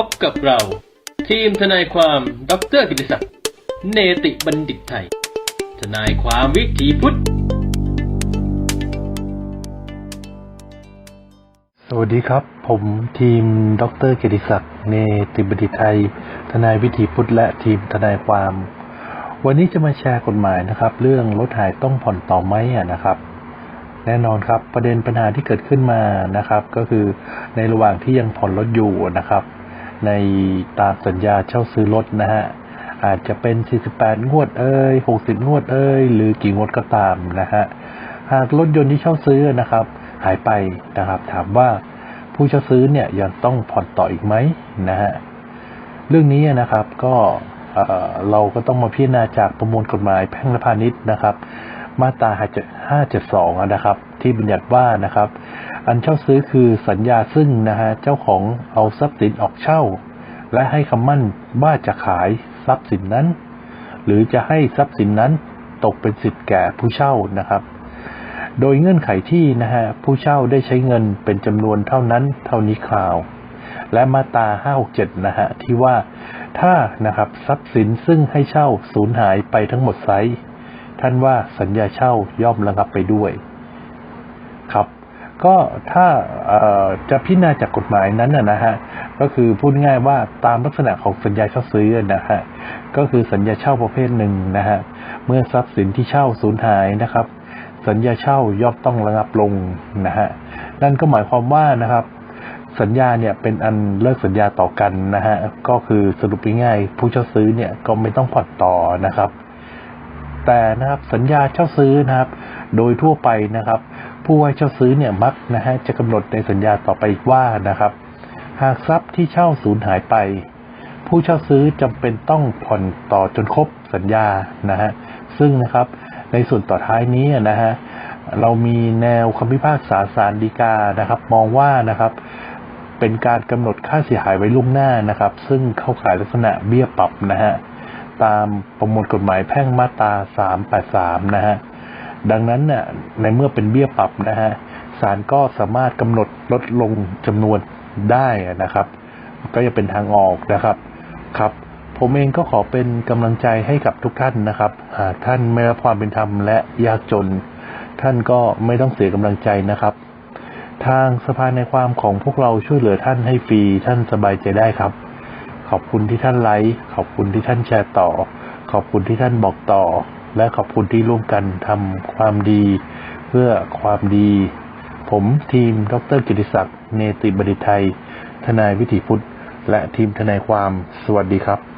พบกับเรา ทีมทนายความดรกิติศักดิ์เนติบัณฑิตไทย ทนายความวิถีพุทธ สวัสดีครับ ผมทีมดรกียรติศักดิ์เนติบัณฑิตไทย ทนายวิถีพุทธและทีมทนายความ วันนี้จะมาแชร์กฎหมายนะครับ เรื่องรถหายต้องผ่อนต่อไหมนะครับแน่นอนครับประเด็นปัญหาที่เกิดขึ้นมานะครับ ก็คือในระหว่างที่ยังผ่อนรถอยู่นะครับ ในตามสัญญาเช่าซื้อรถนะฮะ อาจจะเป็น 48 งวดเอ้ย60 งวดเอ้ยหรือกี่งวดก็ตามนะฮะ หากรถยนต์ที่เช่าซื้อนะครับ หายไปนะครับ ถามว่าผู้เช่าซื้อเนี่ยยังต้องผ่อนต่ออีกไหมนะฮะ เรื่องนี้นะครับก็เอ่อเราก็ต้องมาพิจารณาจากประมวลกฎหมายแพ่งและพาณิชย์นะครับ มาตรา572 นะครับ ที่บัญญัติว่านะครับ อันเช่าซื้อคือสัญญาซึ่งนะฮะเจ้าของเอาทรัพย์สินออกเช่า และให้คำมั่นว่าจะขายทรัพย์สินนั้น หรือจะให้ทรัพย์สินนั้นตกเป็นสิทธิ์แก่ผู้เช่านะครับ โดยเงื่อนไขที่นะฮะผู้เช่าได้ใช้เงินเป็นจำนวนเท่านั้นเท่านี้คราว และมาตรา567นะฮะที่ว่าถ้านะครับทรัพย์สินซึ่งให้เช่าสูญหายไปทั้งหมดไซส์ท่านว่าสัญญาเช่าย่อมระงับไปด้วย ครับ ก็ถ้าจะพิจารณาจากกฎหมายนั้นนะฮะก็คือพูดง่ายว่าตามลักษณะของสัญญาเช่าซื้อนะฮะก็คือสัญญาเช่าประเภทหนึ่งนะฮะเมื่อทรัพย์สินที่เช่าสูญหายนะครับ สัญญาเช่าย่อมต้องระงับลงนะฮะนั่นก็หมายความว่านะครับสัญญาเนี่ยเป็นอันเลิกสัญญาต่อกันนะฮะก็คือสรุปง่ายๆผู้เช่าซื้อเนี่ยก็ไม่ต้องผ่อนต่อนะครับ แต่นะครับสัญญาเช่าซื้อนะครับ โดยทั่วไปนะครับ ผู้ให้เช่าซื้อเนี่ยมักนะฮะจะกำหนดในสัญญาต่อไปว่านะครับ หากทรัพย์ที่เช่าสูญหายไป ผู้เช่าซื้อจำเป็นต้องผ่อนต่อจนครบสัญญานะฮะซึ่งนะครับในส่วนต่อท้ายนี้นะฮะเรามีแนวคำพิพากษาศาลฎีกานะครับ มองว่านะครับ เป็นการกำหนดค่าเสียหายไว้ล่วงหน้านะครับ ซึ่งเข้าข่ายลักษณะเบี้ยปรับนะฮะตามประมวลกฎหมายแพ่งมาตรา 383 นะฮะ ดังนั้นเนี่ยในเมื่อเป็นเบี้ยปรับนะฮะศาลก็สามารถกำหนดลดลงจำนวนได้นะครับ ก็จะเป็นทางออกนะครับครับ ผมเองก็ขอเป็นกำลังใจให้กับทุกท่านนะครับหากท่านไม่รับความเป็นธรรมและยากจน ท่านก็ไม่ต้องเสียกำลังใจนะครับ ทางสภาในความของพวกเราช่วยเหลือท่านให้ฟรีท่านสบายใจได้ครับ ขอบคุณที่ท่านไลค์ขอบคุณที่ท่านแชร์ต่อ ขอบคุณที่ท่านบอกต่อ และขอบคุณที่ร่วมกันทำความดี เพื่อความดี ผมทีมดรกิติศักดิ์เนติบดิตไทย ทนายวิถีพุทธ และทีมทนายความสวัสดีครับ